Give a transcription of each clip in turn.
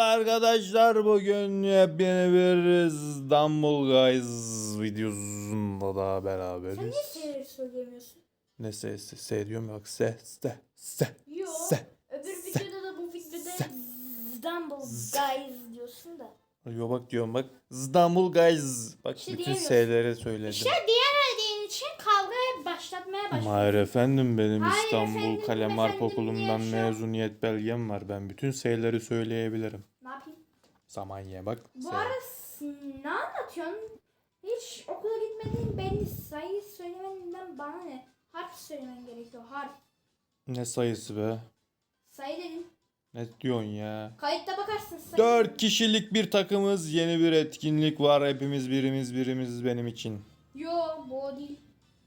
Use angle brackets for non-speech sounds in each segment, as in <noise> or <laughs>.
arkadaşlar bugün yepyeni bir İstanbul Guys videosunda da Sen beraberiz. niye seyir söyleyemiyorsun? Ne sesi? Se diyorum bak se se se Yo. se. Öbür videoda da bu videoda Se- Dumble Guys diyorsun da. Yo bak diyorum bak İstanbul Guys. Bak İşte bütün. S'leri söyledim. İşte diyemediğin için kavgaya başlatmaya başladın. Hayır efendim benim Hayır İstanbul efendim, Kalemar efendim Okulu'ndan an- mezuniyet belgem var. Ben bütün S'leri söyleyebilirim. Ne yapayım? Zaman ye bak. Bu S. ara s- ne anlatıyorsun? Hiç okula gitmediğin belli sayı söylemenden bana ne? Harf söylemen gerekiyor. Harf. Ne sayısı be? Sayı dedim. Ne diyorsun ya? Kayıtta bakarsın sayı. Dört kişilik bir takımız. Yeni bir etkinlik var. Hepimiz birimiz birimiz benim için. Yo bu o değil.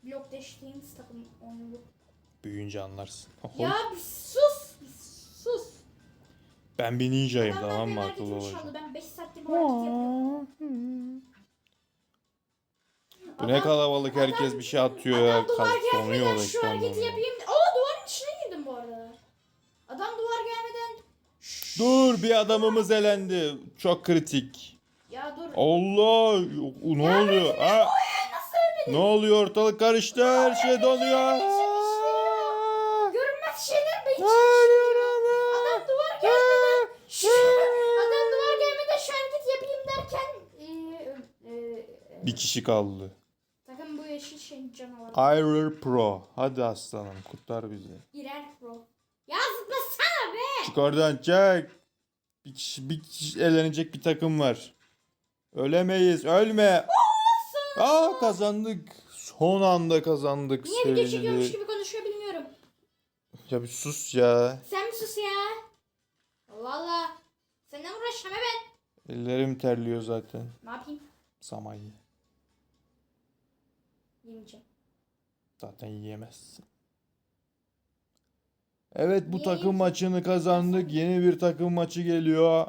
Blok değiştiğimiz takım oyunu bu. Büyüyünce anlarsın. <laughs> Ya bir sus. Bir sus. Ben bir ninjayım Adamlar tamam benim mı hareketimi akıllı olacağım. çaldı. Ben 5 saattir bu hareketi yapıyorum. Bu ne Adam- kalabalık herkes bir şey atıyor ya. Adam duvar gelmeden şu hareketi yapayım. Oo duvarın içine girdim bu arada. Adam duvar gelmeden. Dur bir adamımız elendi. Çok kritik. Ya dur. Allah ne oluyor? Ha? Ne oluyor ortalık karıştı her şey donuyor. Görünmez şeyler beni Hayır Adam duvar gelmeden. Şu, adam duvar gelmeden şu yapayım derken. Ee, e, Bir kişi kaldı. Takım bu yeşil şey canavar. Irer Pro. Hadi aslanım kurtar bizi. İrer pro. Ya zıplasana be. Çık oradan çek. Bir kişi, bir kişi elenecek bir takım var. Ölemeyiz. Ölme. Aa kazandık. Son anda kazandık. Niye video sevgili- çekiyormuş gibi konuşuyor bilmiyorum. Ya bir sus ya. Sen mi sus ya? Allah. Senden uğraşacağım ben. Ellerim terliyor zaten. Ne yapayım? Saman ye. Yemeyeceğim. Zaten yiyemezsin. Evet bu Niye takım yiyeyim? maçını kazandık. Yeni bir takım maçı geliyor.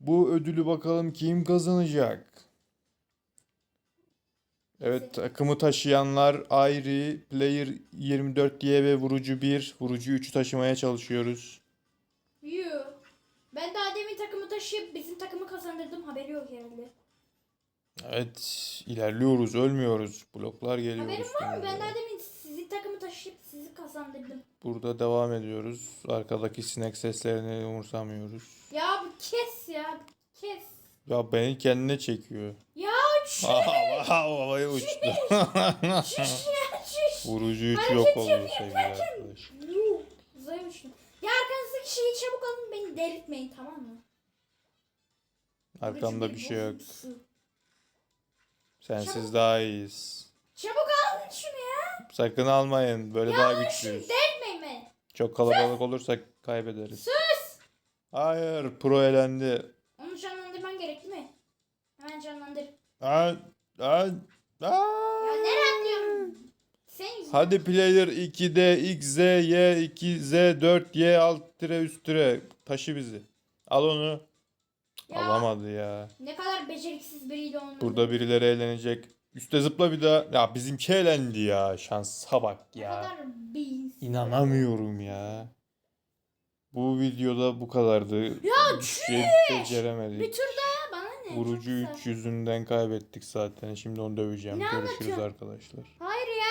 Bu ödülü bakalım kim kazanacak? Evet takımı taşıyanlar Ayri, Player 24Y ve Vurucu 1. Vurucu 3'ü taşımaya çalışıyoruz. Yoo. Ben daha demin takımı taşıyıp bizim takımı kazandırdım. Haberi yok herhalde. Evet ilerliyoruz ölmüyoruz. Bloklar geliyor Haberin var mı? Ben daha demin sizin takımı taşıyıp sizi kazandırdım. Burada devam ediyoruz. Arkadaki sinek seslerini umursamıyoruz. Ya bu kes ya. Kes. Ya beni kendine çekiyor. Şu Hava- Havaya uçtu. <laughs> Vurucu 3 Hareket yok oldu sevgili arkadaş. Uzaya uçtum. Ya arkanızdaki şeyi çabuk alın beni delirtmeyin tamam mı? Arkamda bir şey yok. Sensiz Çabuk- daha iyiyiz. Çabuk alın şunu ya. Sakın almayın. Böyle daha Alın şunu güçlüyüz. delirtmeyin beni. Çok kalabalık olursak kaybederiz. Sus. Hayır. Pro elendi. Onu canlandırman gerekli mi? Hemen canlandır. Aa, aa, aa. Ya nereye atlıyorum? Sen yüzünden. Hadi player 2D X Z Y 2 Z 4 Y alt tire üst tire taşı bizi. Al onu. Ya. Alamadı ya. Ne kadar beceriksiz biriydi onun. Burada birileri eğlenecek. Üste zıpla bir daha. Ya bizimki eğlendi ya. Şansa bak Ne ya. kadar beyiz. İnanamıyorum ya. Bu videoda bu kadardı. Ya Bir şey beceremedik. Bir tur daha ne? Vurucu Çok 3 yüzünden kaybettik zaten. Şimdi onu döveceğim. Ne Görüşürüz anlatıyorsun? arkadaşlar. Hayır ya.